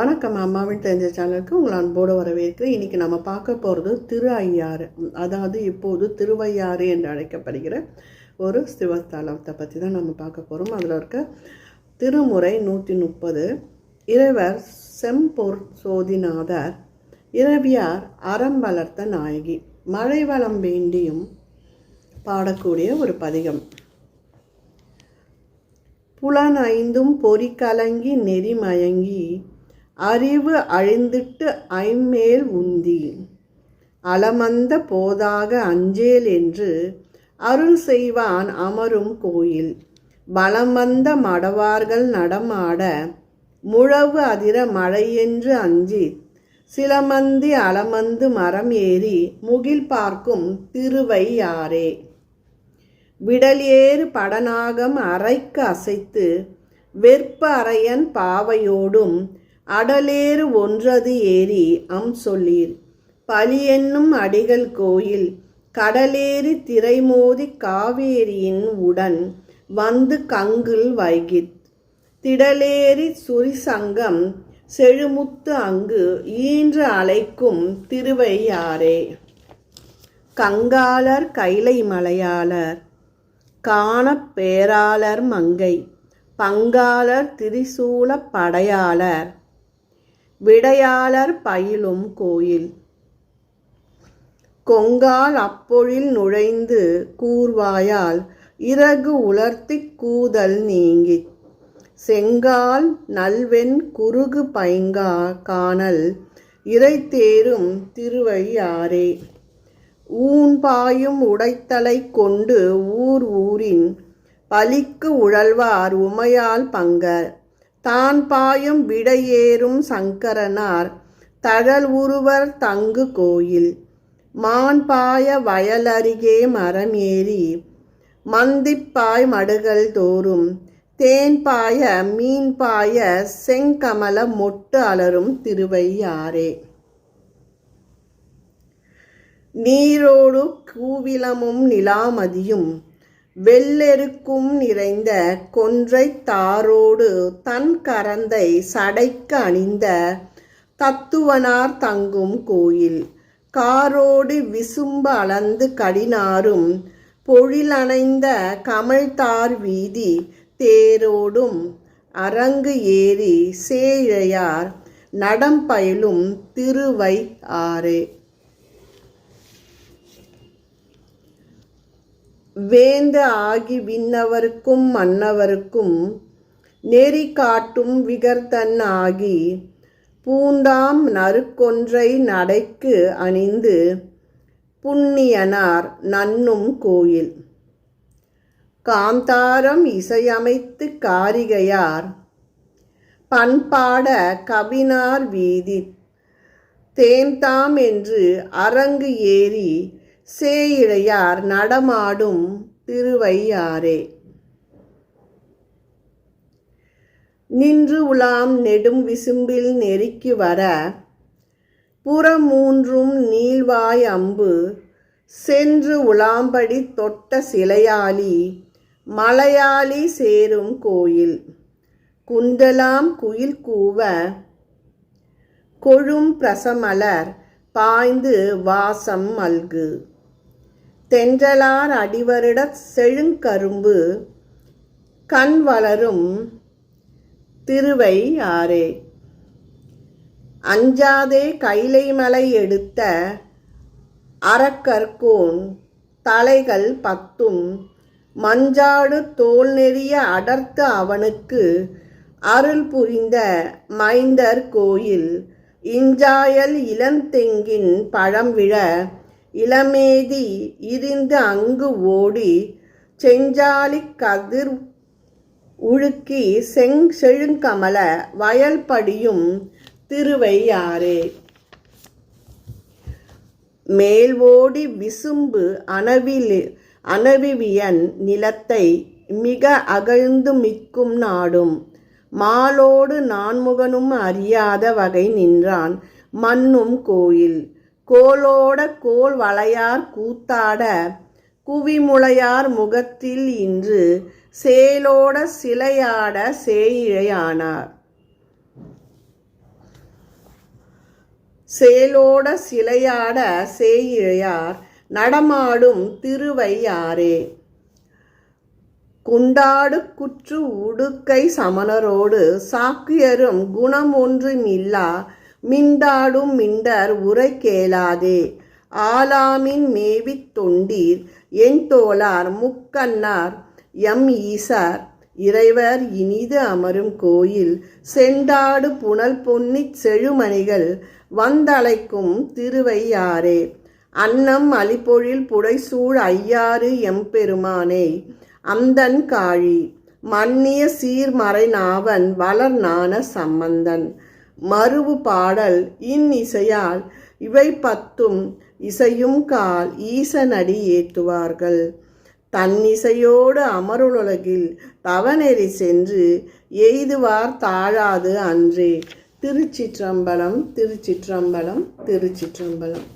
வணக்கம் அம்மாவின் தெரிஞ்ச சேனலுக்கு உங்களை அன்போடு வரவேற்கிறேன். இன்றைக்கி நம்ம பார்க்க போகிறது திரு ஐயாறு அதாவது இப்போது திருவையாறு என்று அழைக்கப்படுகிற ஒரு சிவஸ்தலத்தை பற்றி தான் நம்ம பார்க்க போகிறோம் அதில் இருக்க திருமுறை நூற்றி முப்பது. இறைவர் செம்பொர் சோதிநாதர் இரவியார் அறம் வளர்த்த நாயகி மழை வளம் வேண்டியும் பாடக்கூடிய ஒரு பதிகம். புலன் ஐந்தும் பொறி கலங்கி நெறிமயங்கி அறிவு அழிந்திட்டு ஐம்மேல் உந்தி. அலமந்த போதாக அஞ்சேல் என்று அருள் செய்வான் அமரும் கோயில். பலம் வந்த மடவார்கள் நடமாட முழவு அதிர மழையென்று அஞ்சி. சிலமந்தி அலமந்து மரம் ஏறி முகில் பார்க்கும் திருவையாரே விடலேறு படநாகம் அரைக்கு அசைத்து வெற்ப அறையன் பாவையோடும் அடலேறு ஒன்றது ஏறி அம் சொல்லீர் பலியென்னும் அடிகள் கோயில் கடலேறி திரைமோதி காவேரியின் உடன் வந்து கங்குல் வைகித். திடலேறி சுரிசங்கம் செழுமுத்து அங்கு ஈன்று அழைக்கும் திருவையாரே கங்காளர் கைலை மலையாளர் காணப் பேராளர் மங்கை பங்காளர் திரிசூல படையாளர் விடையாளர் பயிலும் கோயில். கொங்கால் அப்பொழில் நுழைந்து கூர்வாயால் இறகு உலர்த்தி கூதல் நீங்கி. செங்கால் நல்வெண் குறுகு பைங்கா காணல் இறைத்தேரும் திருவையாரே ஊன் பாயும் உடைத்தலை கொண்டு ஊர் ஊரின் பலிக்கு உழல்வார் உமையால் பங்கர். தான் பாயும் விடையேறும் சங்கரனார் தழல் உருவர் தங்கு கோயில் மான் பாய வயலருகே மரம் ஏறி மந்திப்பாய் மடுகள் தோறும் தேன் பாய மீன் பாய செங்கமல மொட்டு அலரும் திருவையாரே நீரோடு கூவிலமும் நிலாமதியும் வெள்ளெருக்கும் நிறைந்த கொன்றை தாரோடு தன் கரந்தை சடைக்கு அணிந்த தத்துவனார் தங்கும் கோயில். காரோடு விசும்ப அளந்து கடினாரும் பொழிலணைந்த கமழ்தார் வீதி தேரோடும் அரங்கு ஏறி சேழையார் நடம்பயிலும் திருவை ஆறு. வேந்து ஆகி விண்ணவருக்கும் மன்னவருக்கும் நெறி காட்டும் விகர்த்தன் ஆகி பூந்தாம் நறுக்கொன்றை நடைக்கு அணிந்து புண்ணியனார் நன்னும் கோயில். காந்தாரம் இசையமைத்து காரிகையார் பண்பாட கவினார் வீதி தேன்தாம் என்று அரங்கு ஏறி சேயிழையார் நடமாடும் திருவையாரே நின்று உலாம் நெடும் விசும்பில் நெருக்கி வர புறமூன்றும் நீள்வாய் அம்பு சென்று உலாம்படி தொட்ட சிலையாளி மலையாளி சேரும் கோயில். குண்டலாம் குயில் கூவ கொழும் பிரசமலர் பாய்ந்து வாசம் மல்கு. தென்றலார் அடிவருடச் செழுங்கரும்பு கண் வளரும் திருவை ஆரே அஞ்சாதே கைலை மலை எடுத்த அறக்கற்கோன் தலைகள் பத்தும் மஞ்சாடு தோல் நெறிய அடர்த்து அவனுக்கு அருள் புரிந்த மைந்தர் கோயில் இஞ்சாயல் இளந்தெங்கின் பழம் விழ இளமேதி இருந்து அங்கு ஓடி செஞ்சாலி கதிர் உழுக்கி செங் செழுங்கமல வயல்படியும் திருவையாறே. மேல் ஓடி விசும்பு அணவில் அணவிவியன் நிலத்தை மிக அகழ்ந்து மிக்கும் நாடும். மாலோடு நான்முகனும் அறியாத வகை நின்றான் மண்ணும் கோயில். கோலோட கோல் வளையார் கூத்தாட குவிமுளையார் முகத்தில் இன்று சேலோட சிலையாட சேயிழையானார். சேலோட சிலையாட சேயிழையார் நடமாடும் திருவையாரே குண்டாடு குற்று உடுக்கை சமணரோடு சாக்கியரும் குணம் ஒன்றும் இல்லா மிண்டாடும் மிண்டர் உரை கேளாதே. ஆலாமின் மேவித் தொண்டீர் என் தோளார் முக்கண்ணார் எம் ஈசார் இறைவர் இனிது அமரும் கோயில் செண்டாடு புனல் பொன்னிச் செழுமணிகள் வந்தழைக்கும் திருவையாரே அன்னம் அலிப்பொழில் புடைசூழ் ஐயாறு எம்பெருமானே. அந்தன் காழி மன்னிய சீர்மறை நாவன் வளர்நாண சம்பந்தன். மறுவு பாடல் இன் இசையால் இவை பத்தும் இசையும் கால் ஈசனடி ஏத்துவார்கள் தன்னிசையோடு அமருலகில் தவநெறி சென்று எய்துவார் தாழாது அன்றே. திருச்சிற்றம்பலம் திருச்சிற்றம்பலம் திருச்சிற்றம்பலம்.